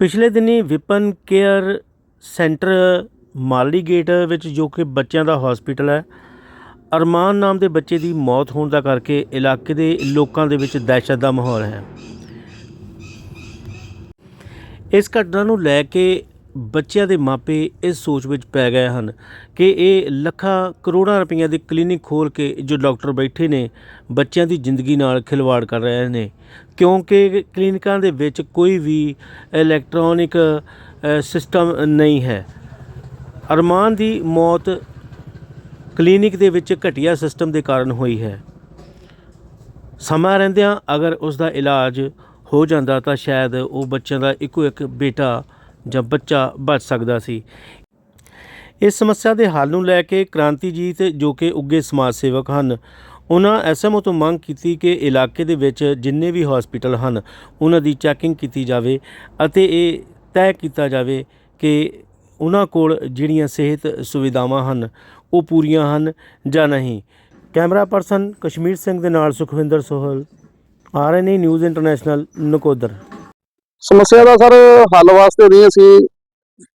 ਪਿਛਲੇ ਦਿਨੀ Vipan care centre Mali gate ਵਿੱਚ ਜੋ ਕਿ ਬੱਚਿਆਂ ਦਾ ਹਸਪੀਟਲ ਹੈ, ਅਰਮਾਨ ਨਾਮ ਦੇ ਬੱਚੇ ਦੀ ਮੌਤ ਹੋਣ ਦਾ ਕਰਕੇ ਇਲਾਕੇ ਦੇ ਲੋਕਾਂ ਦੇ ਵਿੱਚ ਦਹਿਸ਼ਤ ਦਾ ਮਾਹੌਲ ਹੈ। ਇਸ ਘਟਨਾ ਨੂੰ ਲੈ ਕੇ ਬੱਚਿਆਂ ਦੇ ਮਾਪੇ ਇਸ ਸੋਚ ਵਿੱਚ ਪੈ ਗਏ ਹਨ ਕਿ ਇਹ ਲੱਖਾਂ ਕਰੋੜਾਂ ਰੁਪਈਆਂ ਦੇ ਕਲੀਨਿਕ ਖੋਲ ਕੇ ਜੋ ਡਾਕਟਰ ਬੈਠੇ ਨੇ, ਬੱਚਿਆਂ ਦੀ ਜ਼ਿੰਦਗੀ ਨਾਲ ਖਿਲਵਾੜ ਕਰ ਰਹੇ ਨੇ। ਕਿਉਂਕਿ ਕਲੀਨਿਕਾਂ ਦੇ ਵਿੱਚ ਕੋਈ ਵੀ ਇਲੈਕਟ੍ਰੋਨਿਕ ਸਿਸਟਮ ਨਹੀਂ ਹੈ। ਅਰਮਾਨ ਦੀ ਮੌਤ ਕਲੀਨਿਕ ਦੇ ਵਿੱਚ ਘਟੀਆ ਸਿਸਟਮ ਦੇ ਕਾਰਨ ਹੋਈ ਹੈ। ਸਮਾਂ ਰਹਿੰਦਿਆਂ ਅਗਰ ਉਸ ਦਾ ਇਲਾਜ ਹੋ ਜਾਂਦਾ ਤਾਂ ਸ਼ਾਇਦ ਉਹ ਬੱਚਿਆਂ ਦਾ ਇੱਕੋ ਇੱਕ ਬੇਟਾ ਜਾਂ ਬੱਚਾ ਬਚ ਸਕਦਾ ਸੀ। ਇਸ ਸਮੱਸਿਆ ਦੇ ਹੱਲ ਨੂੰ ਲੈ ਕੇ ਕ੍ਰਾਂਤੀਜੀਤ ਜੋ ਕਿ ਉੱਗੇ ਸਮਾਜ ਸੇਵਕ ਹਨ, ਉਹਨਾਂ ਐਸਐਮਓ ਤੋਂ ਮੰਗ ਕੀਤੀ ਕਿ ਇਲਾਕੇ ਦੇ ਵਿੱਚ ਜਿੰਨੇ ਵੀ ਹਸਪੀਟਲ ਹਨ, ਉਹਨਾਂ ਦੀ ਚੈਕਿੰਗ ਕੀਤੀ ਜਾਵੇ ਅਤੇ ਇਹ ਤੈਅ ਕੀਤਾ ਜਾਵੇ ਕਿ ਉਹਨਾਂ ਕੋਲ ਜਿਹੜੀਆਂ ਸਿਹਤ ਸੁਵਿਧਾਵਾਂ ਹਨ, ਉਹ ਪੂਰੀਆਂ ਹਨ ਜਾਂ ਨਹੀਂ। ਕੈਮਰਾ ਪਰਸਨ ਕਸ਼ਮੀਰ ਸਿੰਘ ਦੇ ਨਾਲ Sukhwinder Sohal RNA news international, Nakodar. ਸਮੱਸਿਆ ਦਾ ਸਰ ਹੱਲ ਵਾਸਤੇ ਨਹੀਂ ਅਸੀਂ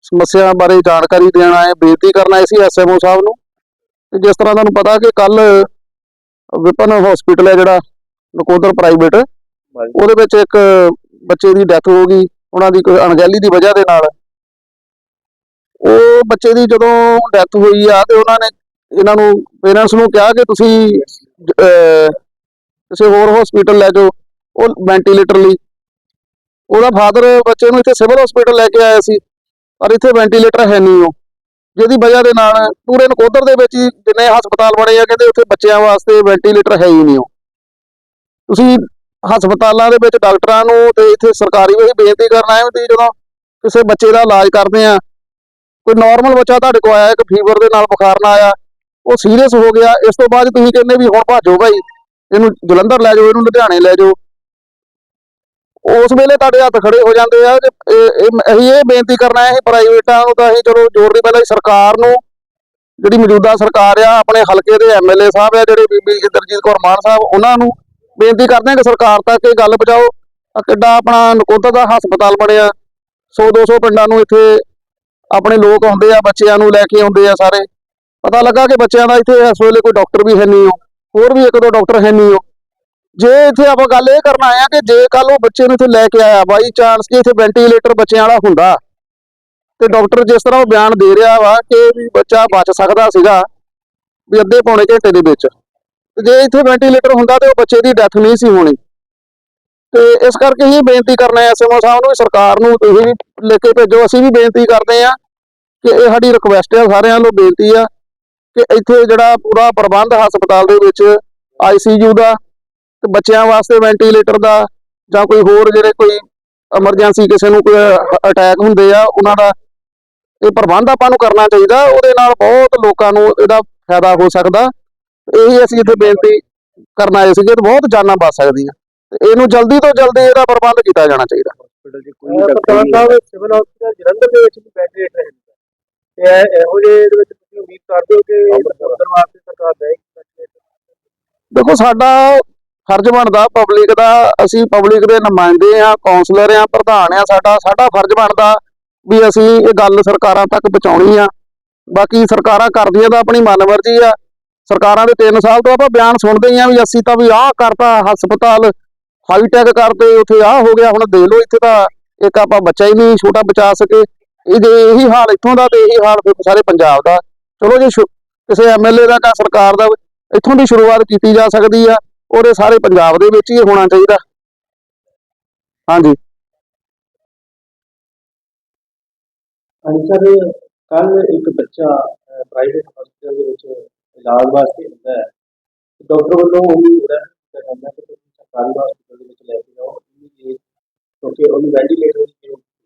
ਸਮੱਸਿਆ ਬਾਰੇ ਜਾਣਕਾਰੀ ਦੇਣ ਆਏ ਬੇਨਤੀ ਕਰਨ ਆਏ ਸੀ ਐਸਐਮਓ ਸਾਹਿਬ ਨੂੰ ਜਿਸ ਤਰ੍ਹਾਂ ਤੁਹਾਨੂੰ ਪਤਾ ਕਿ ਕੱਲ ਵਿਪਨ ਹਸਪੀਟਲ ਹੈ ਜਿਹੜਾ ਨਕੋਦਰ ਪ੍ਰਾਈਵੇਟ ਉਹਦੇ ਵਿੱਚ ਇੱਕ ਬੱਚੇ ਦੀ ਡੈਥ ਹੋ ਗਈ ਉਹਨਾਂ ਦੀ ਕੋਈ ਅਣਗਹਿਲੀ ਦੀ ਵਜ੍ਹਾ ਦੇ ਨਾਲ। ਉਹ ਬੱਚੇ ਦੀ ਜਦੋਂ ਡੈਥ ਹੋਈ ਆ ਤੇ ਉਹਨਾਂ ਨੇ ਇਹਨਾਂ ਨੂੰ ਪੇਰੈਂਟਸ ਨੂੰ ਕਿਹਾ ਕਿ ਤੁਸੀਂ ਕਿਸੇ ਹੋਰ ਹਸਪੀਟਲ ਲੈ ਜਾਓ ਉਹ ਵੈਂਟੀਲੇਟਰ ਲਈ। ਉਹਦਾ ਫਾਦਰ ਬੱਚੇ ਨੂੰ ਇੱਥੇ ਸਿਵਲ ਹਸਪੀਟਲ ਲੈ ਕੇ ਆਇਆ ਸੀ, ਪਰ ਇੱਥੇ ਵੈਂਟੀਲੇਟਰ ਹੈ ਨਹੀਂ ਉਹ। ਜਿਹਦੀ ਵਜ੍ਹਾ ਦੇ ਨਾਲ ਪੂਰੇ ਨਕੋਦਰ ਦੇ ਵਿੱਚ ਹੀ ਜਿੰਨੇ ਹਸਪਤਾਲ ਬਣੇ ਆ, ਕਹਿੰਦੇ ਉੱਥੇ ਬੱਚਿਆਂ ਵਾਸਤੇ ਵੈਂਟੀਲੇਟਰ ਹੈ ਹੀ ਨਹੀਂ ਉਹ। ਤੁਸੀਂ ਹਸਪਤਾਲਾਂ ਦੇ ਵਿੱਚ ਡਾਕਟਰਾਂ ਨੂੰ ਤੇ ਇੱਥੇ ਸਰਕਾਰੀ ਵੀ ਬੇਨਤੀ ਕਰਨ ਆਏ ਹੋ ਵੀ ਜਦੋਂ ਕਿਸੇ ਬੱਚੇ ਦਾ ਇਲਾਜ ਕਰਦੇ ਆ, ਕੋਈ ਨਾਰਮਲ ਬੱਚਾ ਤੁਹਾਡੇ ਕੋਲ ਆਇਆ, ਇੱਕ ਫੀਵਰ ਦੇ ਨਾਲ ਬੁਖਾਰ ਨਾਲ ਆਇਆ, ਉਹ ਸੀਰੀਅਸ ਹੋ ਗਿਆ, ਇਸ ਤੋਂ ਬਾਅਦ ਤੁਸੀਂ ਕਹਿੰਦੇ ਵੀ ਹੁਣ ਭਾਜੋ ਭਾਈ, ਇਹਨੂੰ ਜਲੰਧਰ ਲੈ ਜਾਓ, ਇਹਨੂੰ ਲੁਧਿਆਣੇ ਲੈ ਜਾਓ। ਉਸ ਵੇਲੇ ਤੁਹਾਡੇ ਹੱਥ ਖੜੇ ਹੋ ਜਾਂਦੇ ਆ ਕਿ ਅਸੀਂ ਇਹ ਬੇਨਤੀ ਕਰਨਾ ਹੈ ਪ੍ਰਾਈਵੇਟਾਂ ਨੂੰ ਤਾਂ ਅਸੀਂ ਚਲੋ ਜ਼ੋਰ ਨਹੀਂ ਪਹਿਲਾਂ ਸਰਕਾਰ ਨੂੰ, ਜਿਹੜੀ ਮੌਜੂਦਾ ਸਰਕਾਰ ਆ, ਆਪਣੇ ਹਲਕੇ ਦੇ ਐਮਐਲਏ ਸਾਹਿਬ ਆ, ਜਿਹੜੇ ਬੀਬੀ ਇੰਦਰਜੀਤ ਕੌਰ ਮਾਨ ਸਾਹਿਬ, ਉਹਨਾਂ ਨੂੰ ਬੇਨਤੀ ਕਰਦੇ ਹਾਂ ਕਿ ਸਰਕਾਰ ਤੱਕ ਇਹ ਗੱਲ ਪਹੁੰਚਾਓ ਕਿੱਡਾ ਆਪਣਾ ਨਕੋਦਰ ਦਾ ਹਸਪਤਾਲ ਬਣਿਆ 100 200 ਪਿੰਡਾਂ ਨੂੰ ਇੱਥੇ ਆਪਣੇ ਲੋਕ ਆਉਂਦੇ ਆ, ਬੱਚਿਆਂ ਨੂੰ ਲੈ ਕੇ ਆਉਂਦੇ ਆ ਸਾਰੇ, ਪਤਾ ਲੱਗਾ ਕਿ ਬੱਚਿਆਂ ਦਾ ਇੱਥੇ ਇਸ ਵੇਲੇ ਕੋਈ ਡਾਕਟਰ ਵੀ ਹੈ ਨਹੀਂ ਉਹ ਹੋਰ ਵੀ ਇੱਕ ਦੋ ਡਾਕਟਰ ਹੈ ਨਹੀਂ ਉਹ ਜੇ ਇੱਥੇ ਆਪਾਂ ਗੱਲ ਇਹ ਕਰਨ ਆਏ ਆ ਕਿ ਜੇ ਕੱਲ ਉਹ ਬੱਚੇ ਨੂੰ ਇੱਥੇ ਲੈ ਕੇ ਆਇਆ ਬਾਈ ਚਾਂਸ ਕਿ ਇੱਥੇ ਵੈਂਟੀਲੇਟਰ ਬੱਚਿਆਂ ਵਾਲਾ ਹੁੰਦਾ, ਤੇ ਡਾਕਟਰ ਜਿਸ ਤਰ੍ਹਾਂ ਉਹ ਬਿਆਨ ਦੇ ਰਿਹਾ ਵਾ ਕਿ ਵੀ ਬੱਚਾ ਬਚ ਸਕਦਾ ਸੀਗਾ ਵੀ ਅੱਧੇ ਪੌਣੇ ਘੰਟੇ ਦੇ ਵਿੱਚ, ਤੇ ਜੇ ਇੱਥੇ ਵੈਂਟੀਲੇਟਰ ਹੁੰਦਾ ਤੇ ਉਹ ਬੱਚੇ ਦੀ ਡੈਥ ਨਹੀਂ ਸੀ ਹੋਣੀ। ਤੇ ਇਸ ਕਰਕੇ ਹੀ ਬੇਨਤੀ ਕਰਨਾ ਹੈ ਐਸਐਮਓ ਸਾਹਿਬ ਨੂੰ ਵੀ ਸਰਕਾਰ ਨੂੰ ਤੁਸੀਂ ਵੀ ਲਿਖ ਕੇ ਭੇਜੋ, ਅਸੀਂ ਵੀ ਬੇਨਤੀ ਕਰਦੇ ਆ ਕਿ ਇਹ ਸਾਡੀ ਰਿਕੁਐਸਟ ਹੈ ਸਾਰਿਆਂ ਨੂੰ ਬੇਨਤੀ ਆ ਕਿ ਇੱਥੇ ਜਿਹੜਾ ਪੂਰਾ ਪ੍ਰਬੰਧ ਹਸਪਤਾਲ ਦੇ ਵਿੱਚ ਆਈਸੀਯੂ ਦਾ ਤੇ ਬੱਚਿਆਂ ਵਾਸਤੇ ਵੈਂਟੀਲੇਟਰ ਦਾ ਜਾਂ ਕੋਈ ਹੋਰ ਜਿਹੜੇ ਕੋਈ ਐਮਰਜੈਂਸੀ ਕਿਸੇ ਨੂੰ ਕੋਈ ਅਟੈਕ ਹੁੰਦੇ ਆ ਉਹਨਾਂ ਦਾ ਇਹ ਪ੍ਰਬੰਧ ਆਪਾਂ ਨੂੰ ਕਰਨਾ ਚਾਹੀਦਾ। ਉਹਦੇ ਨਾਲ ਬਹੁਤ ਲੋਕਾਂ ਨੂੰ ਇਹਦਾ ਫਾਇਦਾ ਹੋ ਸਕਦਾ। ਇਹੀ ਅਸੀਂ ਇੱਥੇ ਬੇਨਤੀ ਕਰਨ ਆਏ ਸੀਗੇ ਤੇ ਬਹੁਤ ਜਾਨਾਂ ਬਚ ਸਕਦੀਆਂ। ਇਹਨੂੰ ਜਲਦੀ ਤੋਂ ਜਲਦੀ ਇਹਦਾ ਪ੍ਰਬੰਧ ਕੀਤਾ ਜਾਣਾ ਚਾਹੀਦਾ। ਹਸਪੀਟਲ ਦੀ ਕੋਈ ਸਾਹਿਬ ਸਿਵਲ ਹਸਪੀਟਲ ਜਲੰਧਰ ਦੇ ਵਿੱਚ ਵੀ ਵੈਂਟੀਲੇਟਰ ਹੈ ਤੇ ਇਹ- ਇਹੋ ਜਿਹੇ ਦੇ ਵਿੱਚ ਤੁਸੀਂ ਉਮੀਦ ਕਰਦੇ ਹੋ ਕਿ ਅੰਮ੍ਰਿਤਸਰ। ਵਾਸਤੇ ਸਰਕਾਰ ਦੇਗੀ ਦੇਖੋ ਸਾਡਾ ਫਰਜ਼ ਬਣਦਾ ਪਬਲਿਕ ਦਾ। ਅਸੀਂ ਪਬਲਿਕ ਦੇ ਨੁਮਾਇੰਦੇ ਆ ਕਾਉਂਸਲਰ ਆ ਪ੍ਰਧਾਨ ਆ ਸਾਡਾ। ਸਾਡਾ ਫਰਜ਼ ਬਣਦਾ ਵੀ ਅਸੀਂ ਇਹ ਗੱਲ ਸਰਕਾਰਾਂ ਤੱਕ ਪਹੁੰਚਾਉਣੀ ਆ। ਬਾਕੀ ਸਰਕਾਰਾਂ ਕਰਦੀਆਂ ਤਾਂ ਆਪਣੀ ਮਨਮਰਜ਼ੀ ਆ। ਸਰਕਾਰਾਂ ਦੇ 3 ਸਾਲ ਤੋਂ ਆਪਾਂ ਬਿਆਨ ਸੁਣਦੇ ਹੀ ਆ ਵੀ ਅਸੀਂ ਤਾਂ ਵੀ ਆਹ ਕਰਤਾ, ਹਸਪਤਾਲ ਹਾਈਟੈਕ ਕਰਦੇ, ਉੱਥੇ ਆਹ ਹੋ ਗਿਆ, ਹੁਣ ਦੇ ਲਓ, ਇੱਥੇ ਤਾਂ ਇੱਕ ਆਪਾਂ ਬੱਚਾ ਹੀ ਨਹੀਂ, ਛੋਟਾ ਬਚਾ ਸਕੇ। ਇਹ ਜੇ ਇਹੀ ਹਾਲ ਇੱਥੋਂ ਦਾ ਤੇ ਇਹੀ ਹਾਲ ਫਿਰ ਸਾਰੇ ਪੰਜਾਬ ਦਾ। ਚਲੋ ਜੇ ਸ਼ੁ- ਕਿਸੇ ਐਮਐਲਏ ਦਾ ਜਾਂ ਸਰਕਾਰ ਦਾ, ਇੱਥੋਂ ਦੀ ਸ਼ੁਰੂਆਤ ਕੀਤੀ ਜਾ ਸਕਦੀ ਆ। ਉਹਦੇ ਸਾਰੇ ਪੰਜਾਬ ਦੇ ਵਿੱਚ ਹੀ ਹੋਣਾ ਚਾਹੀਦਾ। ਹਾਂਜੀ। ਹਾਂਜੀ ਕੱਲ ਇੱਕ ਬੱਚਾ ਪ੍ਰਾਈਵੇਟ ਹਸਪਤਾਲ ਦੇ ਵਿੱਚ ਇਲਾਜ ਵਾਸਤੇ ਹੁੰਦਾ ਹੈ। ਡਾਕਟਰ ਵੱਲੋਂ ਉਹਨੂੰ ਰੈਫਰ ਕੀਤਾ ਜਾਂਦਾ ਕਿ ਤੁਸੀਂ ਸਰਕਾਰੀ ਹਸਪਤਾਲ ਦੇ ਵਿੱਚ ਲੈ ਕੇ ਜਾਓ ਇਮੀਡੀਏਟ ਕਿਉਂਕਿ ਉਹਨੂੰ ਵੈਂਟੀਲੇਟਰ ਦੀ ਜ਼ਰੂਰਤ ਹੈ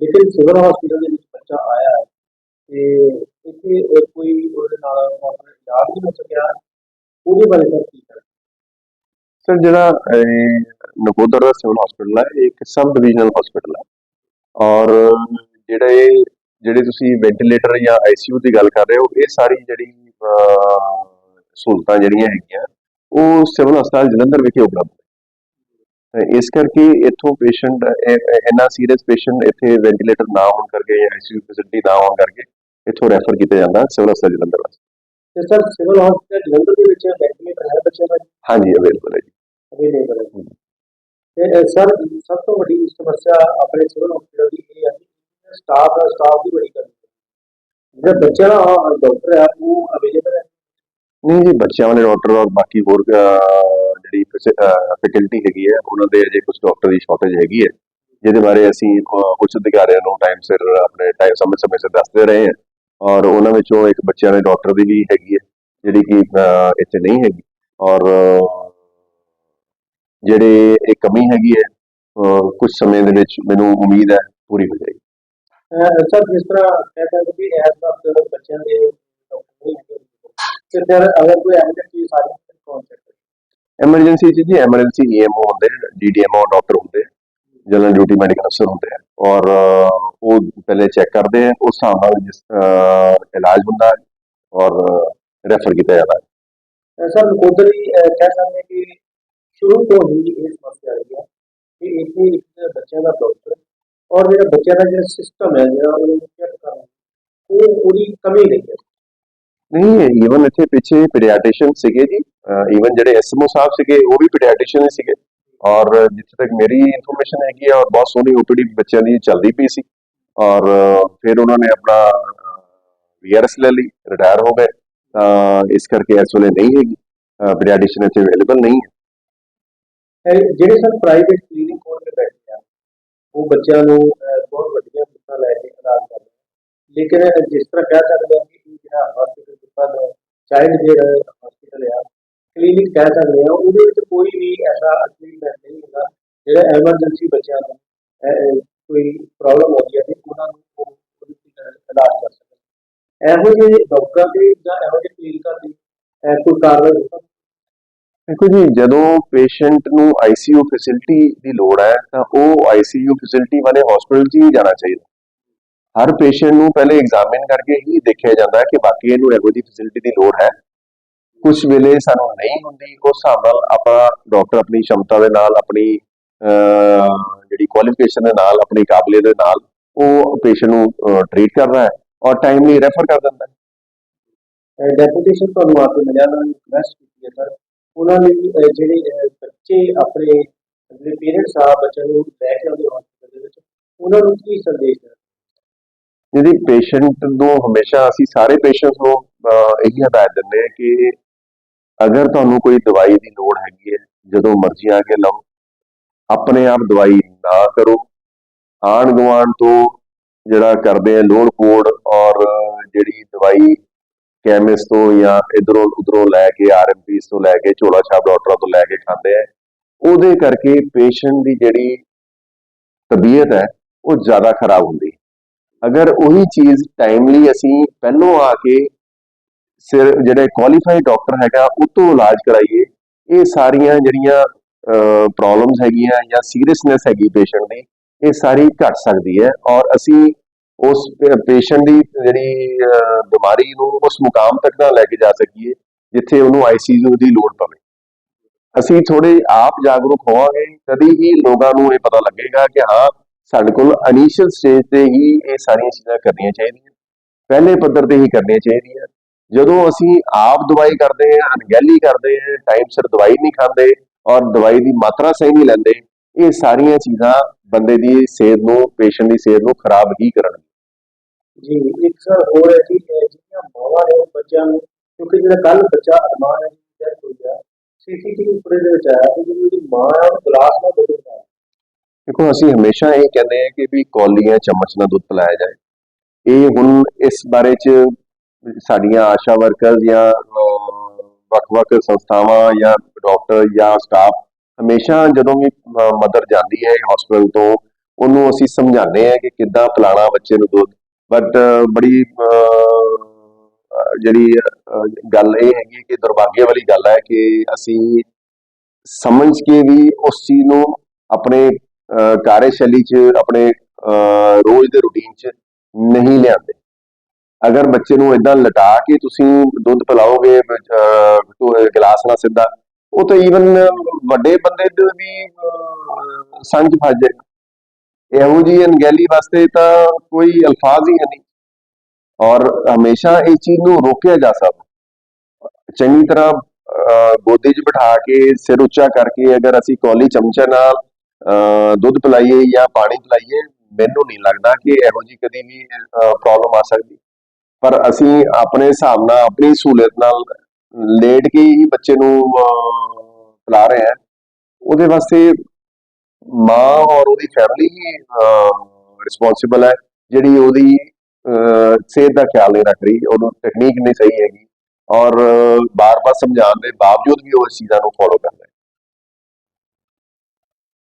ਲੇਕਿਨ ਸਿਵਲ ਹਸਪਤਾਲ ਦੇ ਵਿੱਚ ਬੱਚਾ ਆਇਆ ਤੇ ਇੱਥੇ ਕੋਈ ਉਹਦੇ ਨਾਲ ਆਪਣਾ ਇਲਾਜ ਨਹੀਂ ਹੋ ਸਕਿਆ। ਉਹਦੇ ਬਾਰੇ ਸਰ ਕੀ ਕਰ ਸਰ, ਜਿਹੜਾ ਨਕੋਦਰ ਦਾ ਸਿਵਲ ਹਸਪੀਟਲ ਹੈ, ਇਹ ਇੱਕ ਸਬ ਡਿਵੀਜ਼ਨਲ ਹਸਪੀਟਲ ਹੈ? ਔਰ ਜਿਹੜੇ ਜਿਹੜੇ ਤੁਸੀਂ ਵੈਂਟੀਲੇਟਰ ਜਾਂ ਆਈਸੀਯੂ ਦੀ ਗੱਲ ਕਰ ਰਹੇ ਹੋ, ਇਹ ਸਾਰੀ ਜਿਹੜੀ ਸਹੂਲਤਾਂ ਜਿਹੜੀਆਂ ਹੈਗੀਆਂ, ਉਹ ਸਿਵਲ ਹਸਪਤਾਲ ਜਲੰਧਰ ਵਿਖੇ ਉਪਲਬਧ ਹੈ ਇਸ ਕਰਕੇ ਇੱਥੋਂ ਪੇਸ਼ੈਂਟ ਇੰਨਾ ਸੀਰੀਅਸ ਪੇਸ਼ੈਂਟ ਇੱਥੇ ਵੈਂਟੀਲੇਟਰ ਨਾ ਹੋਣ ਕਰਕੇ ਜਾਂ ਆਈਸੀਯੂ ਫੈਸਿਲਿਟੀ ਨਾ ਹੋਣ ਕਰਕੇ ਇੱਥੋਂ ਰੈਫਰ ਕੀਤਾ ਜਾਂਦਾ ਸਿਵਲ ਹਸਪਤਾਲ ਜਲੰਧਰ ਵਾਸਤੇ। ਤੇ ਸਰ ਸਿਵਲ ਹਸਪਤਾਲ ਜਲੰਧਰ ਦੇ ਵਿੱਚ ਵੈਂਟੀਲੇਟਰ ਹੈ ਬੱਚਿਆਂ ਦਾ ਹਾਂਜੀ ਅਵੇਲੇਬਲ ਹੈ ਜੀ। ਅਵੇਲੇਬਲ ਹੈ ਤੇ ਸਰ ਸਭ ਤੋਂ ਵੱਡੀ ਸਮੱਸਿਆ ਆਪਣੇ ਸਿਵਲ ਹਸਪਤਾਲ ਦੀ ਇਹ ਹੈ ਕਿ ਸਟਾਫ ਦਾ ਸਟਾਫ ਦੀ ਬੜੀ ਕਮੀ ਹੈ। ਜਿਹੜਾ ਬੱਚਿਆਂ ਦਾ ਡਾਕਟਰ ਹੈ ਉਹ ਅਵੇਲੇਬਲ ਹੈ? ਨਹੀਂ ਜੀ ਬੱਚਿਆਂ ਵਾਲੇ ਡਾਕਟਰ ਔਰ ਬਾਕੀ ਹੋਰ ਜਿਹੜੀ ਫੈਕਲਟੀ ਹੈਗੀ ਹੈ ਉਹਨਾਂ ਦੇ ਅਜੇ ਕੁਝ ਡਾਕਟਰ ਦੀ ਸ਼ਾਰਟੇਜ ਹੈਗੀ ਹੈ। ਜਿਹਦੇ ਬਾਰੇ ਅਸੀਂ ਉੱਚ ਅਧਿਕਾਰੀਆਂ ਨੂੰ ਟਾਈਮ ਸਿਰ ਆਪਣੇ ਟਾਈਮ ਸਮੇਂ ਸਮੇਂ ਸਿਰ ਦੱਸਦੇ ਰਹੇ ਹਾਂ। ਔਰ ਉਹਨਾਂ ਵਿੱਚੋਂ ਇੱਕ ਬੱਚਿਆਂ ਦੇ ਡਾਕਟਰ ਦੀ ਵੀ ਹੈਗੀ ਹੈ ਜਿਹੜੀ ਕਿ ਇੱਥੇ ਨਹੀਂ ਹੈਗੀ। ਔਰ ਜਿਹੜੇ ਇਹ ਕਮੀ ਹੈਗੀ ਹੈ ਕੁਝ ਸਮੇਂ ਦੇ ਵਿੱਚ ਮੈਨੂੰ ਉਮੀਦ ਹੈ ਪੂਰੀ ਹੋ ਜਾਏਗੀ। ਸਰ ਜਿਸ ਤਰ੍ਹਾਂ ਕਹਿੰਦਾ ਕਿ ਇਸ ਵਕਤ ਬੱਚਿਆਂ ਦੇ ਤੇ ਫਿਰ ਅਗਰ ਕੋਈ ਐਮਰਜੈਂਸੀ ਸਾਰੀ ਕੌਣ ਚੈੱਕ ਐਮਰਜੈਂਸੀ ਚ ਜੀ ਐਮਰਜੈਂਸੀ ਈਐਮਓ ਹੁੰਦੇ DDMO doctor general duty medical ਅਫਸਰ ਹੁੰਦੇ ਆ ਔਰ ਅਹ, ਉਹ ਪਹਿਲੇ ਚੈੱਕ ਕਰਦੇ ਆ ਉਸ ਹਿਸਾਬ ਨਾਲ ਜਿਸ ਅਹ, ਇਲਾਜ ਹੁੰਦਾ ਹੈ ਔਰ ਰੈਫਰ ਕੀਤਾ ਜਾਂਦਾ ਹੈ ਸਰ ਨਕੋਦਰੀ ਕਹਿ ਸਕਦੇ ਹਾਂ ਕਿ ਸ਼ੁਰੂ ਤੋਂ ਹੀ ਇਹ ਸਮੱਸਿਆ ਰਹੀ ਹੈ ਕਿ ਇੱਥੇ ਇੱਕ ਬੱਚਿਆਂ ਦਾ ਡਾਕਟਰ ਔਰ ਜਿਹੜਾ ਬੱਚਿਆਂ ਦਾ ਜਿਹੜਾ ਸਿਸਟਮ ਹੈ ਜਿਹੜਾ ਉਹ ਚੈੱਕ ਕਰਨਾ ਉਹ ਪੂਰੀ ਕਮੀ ਰਹੀ ਹੈ ਨਹੀਂ ਈਵਨ ਇੱਥੇ ਪਿੱਛੇ ਪੀਡੀਆਟ੍ਰੀਸ਼ੀਅਨ ਸੀਗੇ ਜੀ ਈਵਨ ਜਿਹੜੇ ਐਸਐਮਓ ਸਾਹਿਬ ਸੀਗੇ ਉਹ ਵੀ ਪੀਡੀਆਟ੍ਰੀਸ਼ੀਅਨ ਹੀ ਸੀਗੇ ਔਰ ਜਿੱਥੇ ਤੱਕ ਮੇਰੀ ਇਨਫੋਰਮੇਸ਼ਨ ਹੈਗੀ ਹੈ ਔਰ ਬਹੁਤ ਸੋਹਣੀ ਓਪੀਡੀ ਬੱਚਿਆਂ ਦੀ ਚੱਲਦੀ ਪਈ ਸੀ। ਔਰ ਫਿਰ ਉਹਨਾਂ ਨੇ ਆਪਣਾ ਵੀਆਰਐਸ ਲੈ ਲਈ ਰਿਟਾਇਰ ਹੋ ਗਏ। ਤਾਂ ਇਸ ਕਰਕੇ ਇਸ ਵੇਲੇ ਨਹੀਂ ਹੈਗੀ। ਪੀਡੀਆਟ੍ਰੀਸ਼ੀਅਨ ਇੱਥੇ ਅਵੇਲੇਬਲ ਨਹੀਂ ਹੈ। ਇਹ ਜਿਹੜੇ ਸਰ ਪ੍ਰਾਈਵੇਟ ਕਲੀਨਿਕ ਖੋਲ ਕੇ ਬੈਠੇ ਆ ਉਹ ਬੱਚਿਆਂ ਨੂੰ ਅਹ, ਬਹੁਤ ਵੱਡੀਆਂ ਫੀਸਾਂ ਲੈ ਕੇ ਇਲਾਜ ਕਰਦੇ ਆ। ਲੇਕਿਨ ਜਿਸ ਤਰ੍ਹਾਂ ਕਹਿ ਸਕਦੇ ਹਾਂ ਕਿ ਇਹ ਜਿਹੜਾ ਹਸਪੀਟਲ ਦਿੱਤਾ ਚਾਈਲਡ ਜਿਹੜਾ ਹਸਪੀਟਲ ਆ ਕਲੀਨਿਕ ਕਹਿ ਸਕਦੇ ਆ ਉਹਦੇ ਵਿੱਚ ਕੋਈ ਵੀ ਐਸਾ ਟ੍ਰੀਟਮੈਂਟ ਨਹੀਂ ਹੁੰਦਾ, ਜਿਹੜਾ ਐਮਰਜੈਂਸੀ ਬੱਚਿਆਂ ਨੂੰ ਕੋਈ ਪ੍ਰੋਬਲਮ ਆਉਂਦੀ ਹੈ ਤੇ ਉਹਨਾਂ ਨੂੰ ਉਹ ਇਲਾਜ ਕਰ ਸਕਣ ਇਹੋ ਜਿਹੇ ਡਾਕਟਰਾਂ ਦੀ ਜਾਂ ਇਹੋ ਜਿਹੇ ਕਲੀਨਿਕਾਂ ਦੀ ਕੋਈ ਕਾਰਵਾਈ ਹੁੰਦਾ ਦੇਖੋ ਜੀ, ਜਦੋਂ ਪੇਸ਼ੈਂਟ ਨੂੰ ਆਈਸੀਯੂ ਫੈਸਿਲਿਟੀ ਦੀ ਲੋੜ ਹੈ, ਤਾਂ ਉਹ ਆਈਸੀਯੂ ਫੈਸਿਲਿਟੀ ਵਾਲੇ ਹਸਪੀਟਲ 'ਚ ਹੀ ਜਾਣਾ ਚਾਹੀਦਾ। ਹਰ ਪੇਸ਼ੈਂਟ ਨੂੰ ਪਹਿਲੇ ਐਗਜ਼ਾਮਿਨ ਕਰਕੇ ਹੀ ਦੇਖਿਆ ਜਾਂਦਾ ਕਿ ਬਾਕੀ ਇਹਨੂੰ ਇਹੋ ਜਿਹੀ ਫੈਸਿਲਿਟੀ ਦੀ ਲੋੜ ਹੈ। ਕੁਝ ਵੇਲੇ ਸਾਨੂੰ ਨਹੀਂ ਹੁੰਦੀ ਉਸ ਹਿਸਾਬ ਨਾਲ ਆਪਾਂ ਡਾਕਟਰ ਆਪਣੀ ਸ਼ਮਤਾ ਦੇ ਨਾਲ ਆਪਣੀ ਜਿਹੜੀ ਕੁਆਲੀਫਿਕੇਸ਼ਨ ਦੇ ਨਾਲ ਆਪਣੀ ਕਾਬਲੀਅਤ ਦੇ ਨਾਲ ਉਹ ਪੇਸ਼ੈਂਟ ਨੂੰ ਟ੍ਰੀਟ ਕਰਦਾ ਹੈ ਔਰ ਟਾਈਮਲੀ ਰੈਫਰ ਕਰ ਦਿੰਦਾ ਹੈ। ਡੈਪੂਟੇਸ਼ਨ ਤੁਹਾਨੂੰ ਆ ਕੇ ਮਿਲਿਆ ਨੇ ਰਿਕਵੈਸਟ ਕੀਤੀ ਹੈ ਸਰ ਉਹਨਾਂ ਨੇ ਜਿਹੜੇ ਬੱਚੇ ਆਪਣੇ ਜਿਹੜੇ ਪੇਰੈਂਟਸ ਆ ਬੱਚਿਆਂ ਨੂੰ ਲੈ ਕੇ ਆਉਂਦੇ ਹਸਪਤਾਲ ਦੇ ਵਿੱਚ ਉਹਨਾਂ ਨੂੰ ਕੀ ਸੰਦੇਸ਼ ਦੇਣਾ ਜਿਹੜੀ ਪੇਸ਼ੈਂਟ ਨੂੰ ਹਮੇਸ਼ਾ ਅਸੀਂ ਸਾਰੇ ਪੇਸ਼ੈਂਟਸ ਨੂੰ ਇਹੀ ਹਦਾਇਤ ਦਿੰਦੇ ਹਾਂ ਕਿ ਅਗਰ ਤੁਹਾਨੂੰ ਕੋਈ ਦਵਾਈ ਦੀ ਲੋੜ ਹੈਗੀ ਹੈ, ਜਦੋਂ ਮਰਜ਼ੀ ਆ ਕੇ ਲਓ। ਆਪਣੇ ਆਪ ਦਵਾਈ ਨਾ ਕਰੋ। ਆਣ ਗੁਆਂਢ ਤੋਂ ਜਿਹੜਾ ਕਰਦੇ ਆ, ਲੋੜ ਪੋੜ ਔਰ ਜਿਹੜੀ ਦਵਾਈ ਕੈਮਿਸਟ ਤੋਂ ਜਾਂ ਇਧਰੋਂ ਉਧਰੋਂ ਲੈ ਕੇ ਆਰਐਮਪੀਸ ਤੋਂ ਲੈ ਕੇ, ਝੋਲਾ ਛਾਪ ਡਾਕਟਰਾਂ ਤੋਂ ਲੈ ਕੇ ਖਾਂਦੇ ਆ, ਉਹਦੇ ਕਰਕੇ ਪੇਸ਼ੈਂਟ ਦੀ ਜਿਹੜੀ ਤਬੀਅਤ ਹੈ, ਉਹ ਜ਼ਿਆਦਾ ਖਰਾਬ ਹੁੰਦੀ ਅਗਰ ਉਹੀ ਚੀਜ਼ ਟਾਈਮਲੀ ਅਸੀਂ ਪਹਿਲੋਂ ਆ ਕੇ ਸਿਰ ਜਿਹੜੇ ਕੁਆਲੀਫਾਈਡ ਡਾਕਟਰ ਹੈਗਾ, ਉਹ ਤੋਂ ਇਲਾਜ ਕਰਾਈਏ। ਇਹ ਸਾਰੀਆਂ ਜਿਹੜੀਆਂ ਪ੍ਰੋਬਲਮਸ ਹੈਗੀਆਂ ਜਾਂ ਸੀਰੀਅਸਨੈਸ ਹੈਗੀ ਪੇਸ਼ੈਂਟ ਦੀ, ਇਹ ਸਾਰੀ ਘਟ ਸਕਦੀ ਹੈ ਔਰ ਅਸੀਂ ਉਸ ਪੇਸ਼ੈਂਟ ਦੀ ਜਿਹੜੀ ਬਿਮਾਰੀ ਨੂੰ ਉਸ ਮੁਕਾਮ ਤੱਕ ਨਾ ਲੈ ਕੇ ਜਾ ਸਕੀਏ, ਜਿੱਥੇ ਉਹਨੂੰ ਆਈਸੀਯੂ ਦੀ ਲੋੜ ਪਵੇ। ਅਸੀਂ ਥੋੜੇ ਆਪ ਜਾਗਰੂਕ ਹੋਵਾਂਗੇ, ਤਦੀ ਹੀ ਲੋਕਾਂ ਨੂੰ ਇਹ ਪਤਾ ਲੱਗੇਗਾ ਕਿ ਹਾਂ, ਸਾਡੇ ਕੋਲ ਇਨੀਸ਼ੀਅਲ ਸਟੇਜ ਤੇ ਹੀ ਇਹ ਸਾਰੀਆਂ ਚੀਜ਼ਾਂ ਕਰਨੀਆਂ ਚਾਹੀਦੀਆਂ। ਪਹਿਲੇ ਪੱਧਰ ਤੇ ਹੀ ਕਰਨੀਆਂ ਚਾਹੀਦੀਆਂ। ਜਦੋਂ ਅਸੀਂ ਆਪ ਦਵਾਈ ਕਰਦੇ ਹਾਂ ਅਣਗਹਿਲੀ ਕਰਦੇ ਹਾਂ ਟਾਈਮ ਸਿਰ ਦਵਾਈ ਨਹੀਂ ਖਾਂਦੇ ਔਰ ਦਵਾਈ ਦੀ ਮਾਤਰਾ ਸਹੀ ਨਹੀਂ ਲੈਂਦੇ ਇਹ ਸਾਰੀਆਂ ਚੀਜ਼ਾਂ ਬੰਦੇ ਦੀ ਸਿਹਤ ਨੂੰ ਪੇਸ਼ੈਂਟ ਦੀ ਸਿਹਤ ਨੂੰ ਖਰਾਬ ਹੀ ਕਰਨਗੀਆਂ। ਜੀ ਇੱਕ ਸਰ ਹੋਰ ਹੈ ਕਿ ਜਿਹੜੀਆਂ ਮਾਵਾਂ ਨੇ ਬੱਚਿਆਂ ਨੂੰ ਕਿਉਂਕਿ ਜਿਹੜਾ ਕੱਲ ਬੱਚਾ ਅਰਮਾਨ ਹੈ ਜਿਹਦੀ death ਹੋਈ ਆ ਸੀਸੀਟੀਵੀ ਫੁਟੇਜ ਦੇ ਵਿੱਚ ਆਇਆ ਕਿ ਜਿਹੜੀ ਮਾਂ ਹੈ ਉਹ ਗਲਾਸ ਨਾਲ ਦੁੱਧ ਪਾ ਦੇਖੋ ਅਸੀਂ ਹਮੇਸ਼ਾ ਇਹ ਕਹਿੰਦੇ ਹਾਂ ਕਿ ਵੀ ਕੌਲੀ ਜਾਂ ਚਮਚ ਨਾਲ ਦੁੱਧ ਪਿਲਾਇਆ ਜਾਏ। ਇਹ ਹੁਣ ਇਸ ਬਾਰੇ ਚ ਸਾਡੀਆਂ ਆਸ਼ਾ ਵਰਕਰ ਜਾਂ ਵੱਖ-ਵੱਖ ਸੰਸਥਾਵਾਂ ਜਾਂ ਡਾਕਟਰ ਜਾਂ ਸਟਾਫ ਹਮੇਸ਼ਾ ਜਦੋਂ ਵੀ ਮਦਰ ਜਾਂਦੀ ਹੈ ਹਸਪੀਟਲ ਤੋਂ ਉਹਨੂੰ ਅਸੀਂ ਸਮਝਾਉਂਦੇ ਹਾਂ ਕਿ ਕਿੱਦਾਂ ਪਿਲਾਣਾ ਬੱਚੇ ਨੂੰ ਦੁੱਧ। ਬਟ ਬੜੀ ਜਿਹੜੀ ਗੱਲ ਇਹ ਹੈਗੀ ਕਿ ਦੁਰਭਾਗਿਆ ਵਾਲੀ ਗੱਲ ਹੈ ਕਿ ਅਸੀਂ ਸਮਝ ਕੇ ਵੀ ਉਸ ਚੀਜ਼ ਨੂੰ ਆਪਣੇ ਅਹ, ਕਾਰਜਸ਼ੈਲੀ 'ਚ ਆਪਣੇ ਅਹ, ਰੋਜ਼ ਦੇ ਰੂਟੀਨ 'ਚ ਨਹੀਂ ਲਿਆਉਂਦੇ। ਅਗਰ ਬੱਚੇ ਨੂੰ ਇਦਾਂ ਲਟਾ ਕੇ ਤੁਸੀਂ ਦੁੱਧ ਪਿਲਾਓਗੇ ਗਲਾਸ ਨਾਲ ਸਿੱਧਾ ਉਹ ਤਾਂ ਈਵਨ ਵੱਡੇ ਬੰਦੇ ਦੇ ਵੀ ਅਹ, ਫਸ ਜਾਏਗਾ ਇਹੋ ਜੀ ਅਣਗਹਿਲੀ ਵਾਸਤੇ ਤਾਂ ਕੋਈ ਅਲਫਾਜ਼ ਹੀ ਨਹੀਂ। ਔਰ ਹਮੇਸ਼ਾ ਇਸ ਚੀਜ਼ ਨੂੰ ਰੋਕਿਆ ਜਾ ਸਕਦਾ। ਚੰਗੀ ਤਰ੍ਹਾਂ ਅਹ, ਗੋਦੀ 'ਚ ਬਿਠਾ ਕੇ ਸਿਰ ਉੱਚਾ ਕਰਕੇ ਅਗਰ ਅਸੀਂ ਕੌਲੀ ਚਮਚੇ ਨਾਲ ਅਹ, ਦੁੱਧ ਪਿਲਾਈਏ ਜਾਂ ਪਾਣੀ ਪਿਲਾਈਏ ਮੈਨੂੰ ਨਹੀਂ ਲੱਗਦਾ ਕਿ ਇਹੋ ਜੀ ਕਦੀ ਵੀ ਪ੍ਰੋਬਲਮ ਆ ਸਕਦੀ। ਪਰ ਅਸੀਂ ਆਪਣੇ ਹਿਸਾਬ ਨਾਲ ਆਪਣੀ ਸਹੂਲਤ ਨਾਲ ਲੇਟ ਕੇ ਹੀ ਬੱਚੇ ਨੂੰ ਅਹ, ਰਹੇ ਹਾਂ। ਉਹਦੇ ਵਾਸਤੇ ਮਾਂ ਔਰ ਉਹਦੀ ਫੈਮਿਲੀ ਹੀ ਰਿਸਪੌਂਸਿਬਲ ਹੈ ਜਿਹੜੀ ਉਹਦੀ ਸਿਹਤ ਦਾ ਖਿਆਲ ਨਹੀਂ ਰੱਖ ਰਹੀ ਉਹਨੂੰ ਟੈਕਨੀਕ ਨਹੀਂ ਸਹੀ ਹੈਗੀ। ਔਰ ਬਾਰ-ਬਾਰ ਸਮਝਾਉਣ ਦੇ ਬਾਵਜੂਦ ਵੀ ਉਹ ਇਸ ਚੀਜ਼ਾਂ ਨੂੰ ਫੋਲੋ ਕਰ ਰਿਹਾ।